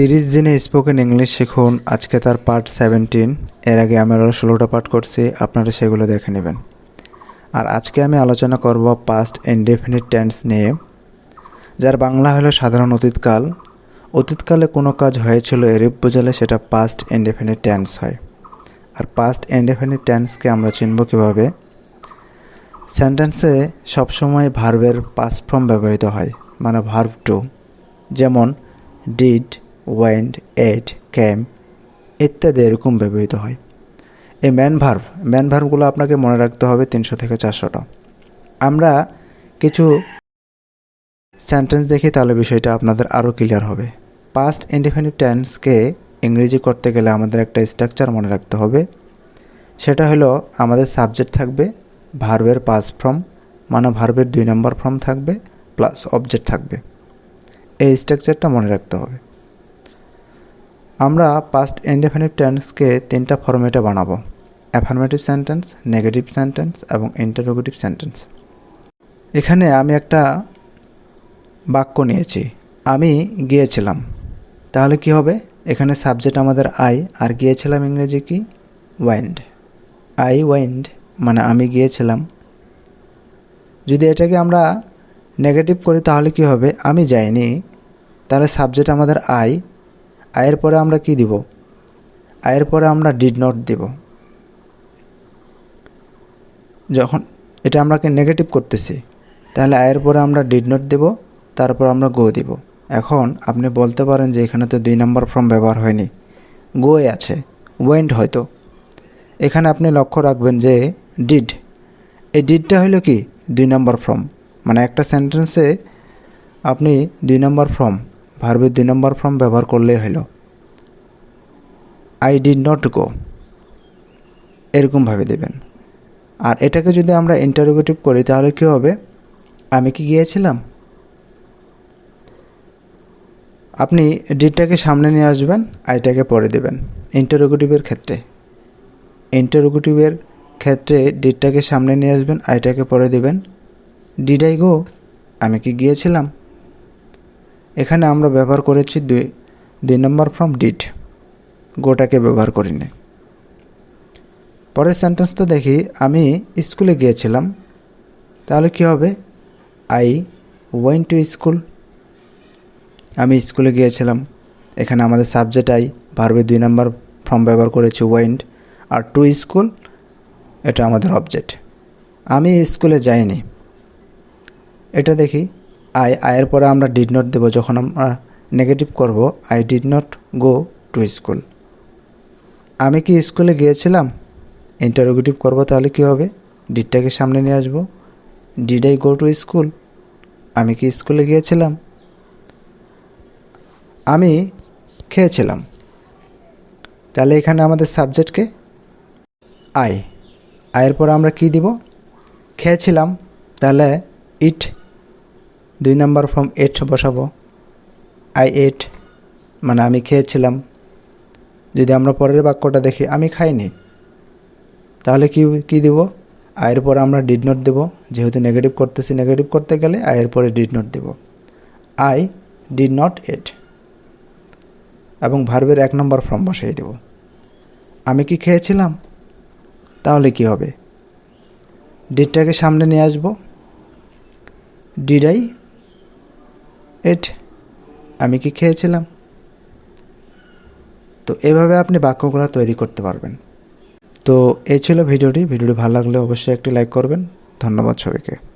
তিরিশ দিনে spoken English শিখুন। আজকে তার পার্ট সেভেন্টিন এর আগে আমি আরও ষোলোটা পার্ট করছি, আপনারা সেগুলো দেখে নেবেন। আর আজকে আমি আলোচনা করব পাস্ট ইনডেফিনিট টেন্স নিয়ে, যার বাংলা হলো সাধারণ অতীতকাল। অতীতকালে কোনো কাজ হয়েছিল এরূপ বোঝালে সেটা পাস্ট ইনডেফিনিট টেন্স হয়। আর পাস্ট ইনডেফিনিট টেন্সকে আমরা চিনব কীভাবে? সেন্টেন্সে সবসময় ভার্বের পাস্ট ফর্ম ব্যবহৃত হয় মানে ভার্ব টু যেমন ডিড ওয়েন্ড এট ক্যাম ইত্যাদি এরকম ব্যবহৃত হয়। এই ম্যান ভার্ভ ম্যান ভার্ভগুলো আপনাকে মনে রাখতে হবে তিনশো থেকে চারশোটা। আমরা কিছু সেন্টেন্স দেখি, তাহলে বিষয়টা আপনাদের আরও ক্লিয়ার হবে। পাস্ট ইনডিফিনিট টেন্সকে ইংরেজি করতে গেলে আমাদের একটা স্ট্রাকচার মনে রাখতে হবে। সেটা হলো আমাদের সাবজেক্ট থাকবে ভার্বের পাস ফর্ম মানে ভার্বের দুই নম্বর ফর্ম থাকবে প্লাস অবজেক্ট থাকবে। এই স্ট্রাকচারটা মনে রাখতে হবে। আমরা পাস্ট ইনডেফিনিট টেন্সকে তিনটা ফরম্যাটে বানাবো। অ্যাফার্মেটিভ সেন্টেন্স নেগেটিভ সেন্টেন্স এবং ইন্টারোগেটিভ সেন্টেন্স এখানে আমি একটা বাক্য নিয়েছি। আমি গিয়েছিলাম। তাহলে কি হবে? এখানে সাবজেক্ট আমাদের আই আর গিয়েছিলাম ইংরেজি কি? ওয়াইন্ড আই ওয়াইন্ড মানে আমি গিয়েছিলাম। যদি এটাকে আমরা নেগেটিভ করি তাহলে কি হবে? আমি যাইনি। তাহলে সাবজেক্ট আমাদের আই আয়ের পরে আমরা কি দিব? আয়ের পরে আমরা ডিড নট দিব। যখন এটা আমরাকে নেগেটিভ করতেছি, তাহলে আয়ের পরে আমরা ডিড নট দেব, তারপর আমরা গো দিব। এখন আপনি বলতে পারেন যে এখানে তো দুই নম্বর ফর্ম ব্যবহার হয়নি। গোয়ে আছে ওয়েন্ট হয়তো। এখানে আপনি লক্ষ্য রাখবেন যে ডিড এই ডিডটা হলো কি? দুই নম্বর ফর্ম মানে একটা সেন্টেন্সে আপনি দুই নম্বর ফর্ম ভার্বের দুই নম্বর ফর্ম ব্যবহার করলেই হলো। আই ডিড নট গো এরকমভাবে দেবেন। আর এটাকে যদি আমরা ইন্টারোগেটিভ করি, তাহলে কী হবে? আমি কি গিয়েছিলাম? আপনি ডিডটাকে সামনে নিয়ে আসবেন আইটাকে পরে দেবেন ইন্টারোগেটিভের ক্ষেত্রে। ইন্টারোগেটিভের ক্ষেত্রে ডিডটাকে সামনে নিয়ে আসবেন আইটাকে পরে দেবেন। ডিড আই গো আমি কি গিয়েছিলাম? এখানে আমরা ব্যবহার করেছি দুই দুই নম্বর ফ্রম ডিড গোটাকে ব্যবহার করিনি। পরের সেন্টেন্সটা দেখি, আমি স্কুলে গিয়েছিলাম, তাহলে কি হবে? আই ওয়েন টু স্কুল আমি স্কুলে গিয়েছিলাম, এখানে আমাদের সাবজেক্ট আই ভার্বে দুই নম্বর ফর্ম ব্যবহার করেছি ওয়েন্ড আর টু স্কুল এটা আমাদের অবজেক্ট আমি স্কুলে যাইনি। এটা দেখি আই, আয়ের পরে আমরা ডিড নট দেবো, যখন আমরা নেগেটিভ করব I did not go to school আমি কি স্কুলে গিয়েছিলাম? ইন্টারোগেটিভ করব তাহলে কী হবে? ডিডটাকে সামনে নিয়ে আসব। Did I go to school আমি কি স্কুলে গিয়েছিলাম? আমি খেয়েছিলাম। তাহলে এখানে আমাদের সাবজেক্টকে আই আয়ের পর আমরা কি দিব? খেয়েছিলাম। তাহলে ইট দুই নাম্বার ফর্ম এট বসাবো। আই এট মানে আমি খেয়েছিলাম। যদি আমরা পরের বাক্যটা দেখি, আমি খাইনি। তাহলে কি কি দিব? আয়ের পরে আমরা ডিড নোট দেব। যেহেতু নেগেটিভ করতেছি নেগেটিভ করতে গেলে আয়ের পরে ডিড নোট দেব। আই ডিড নট এট এবং ভার্বের এক নম্বর ফর্ম বসিয়ে দেব। আমি কি খেয়েছিলাম? তাহলে কি হবে? ডিডটাকে সামনে নিয়ে আসব। ডিড আই এট আমি কি খেয়েছিলাম? তো এভাবে আপনি বাক্যগুলো তৈরি করতে পারবেন। তো এই ছিল ভিডিওটি। ভিডিওটি ভালো লাগলে অবশ্যই একটি লাইক করবেন। ধন্যবাদ সবাইকে।